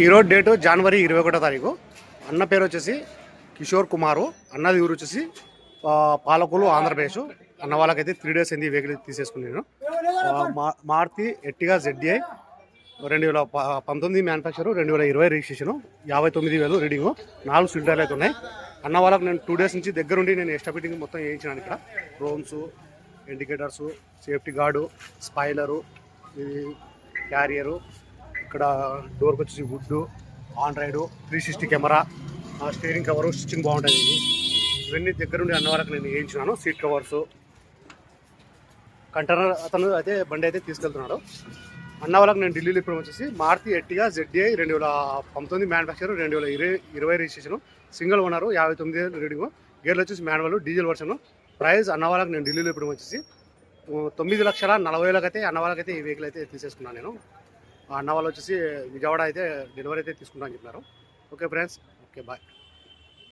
ఈరోజు డేటు జనవరి ఇరవై ఒకటో తారీఖు. అన్న పేరు వచ్చేసి కిషోర్ కుమారు. అన్నది ఊరు వచ్చేసి పాలకులు ఆంధ్రప్రదేశ్. అన్న వాళ్ళకైతే త్రీ డేస్ అయింది వెహికల్ తీసేసుకున్నాను నేను. మా- మారుతి ఎట్టిగా జెడ్డీఐ రెండు వేల పంతొమ్మిది మ్యానుఫ్యాక్చర్ రెండు వేల ఇరవై రిజిస్ట్రేషన్ యాభై తొమ్మిది వేలు రీడింగ్ నాలుగు సిలిండర్లు అయితే ఉన్నాయి. అన్న వాళ్ళకి నేను టూ డేస్ నుంచి దగ్గరుండి నేను ఎస్టాబిటింగ్ మొత్తం వేయించినాను ఇక్కడ. Drones indicators safety guard spoiler ఇది క్యారియరు ఇక్కడ డోర్కి వచ్చేసి wood Android three sixty camera steering cover stitching బాగుంటుంది ఇది ఇవన్నీ దగ్గరుండి అన్న వరకు నేను వేయించినాను. సీట్ కవర్స్ కంటైనర్ అతను అయితే బండి అయితే తీసుకెళ్తున్నాడు. అన్న వాళ్ళకి నేను ఢిల్లీలో ఇప్పుడు వచ్చేసి మారుతి ఎట్టిగా జెడ్డీఐ రెండు వేల పంతొమ్మిది మ్యానుఫ్యాక్చర్ రెండు వేల ఇరవై ఇరవై రిజిస్ట్రేషన్ సింగిల్ ఓనర్ యాభై తొమ్మిది రీడింగ్ గేర్లు వచ్చేసి మాన్యువల్ డీజిల్ వర్షన్ ప్రైస్ అన్న వాళ్ళకి నేను ఢిల్లీలో ఇప్పుడు వచ్చేసి తొమ్మిది లక్షల నలభై వేలకైతే అన్న వాళ్ళకైతే ఈ వెహికల్ అయితే తీసేసుకున్నాను నేను. అన్న వాళ్ళు వచ్చేసి విజయవాడ అయితే డెలివరీ అయితే తీసుకుంటామని చెప్పినారు. Okay friends okay bye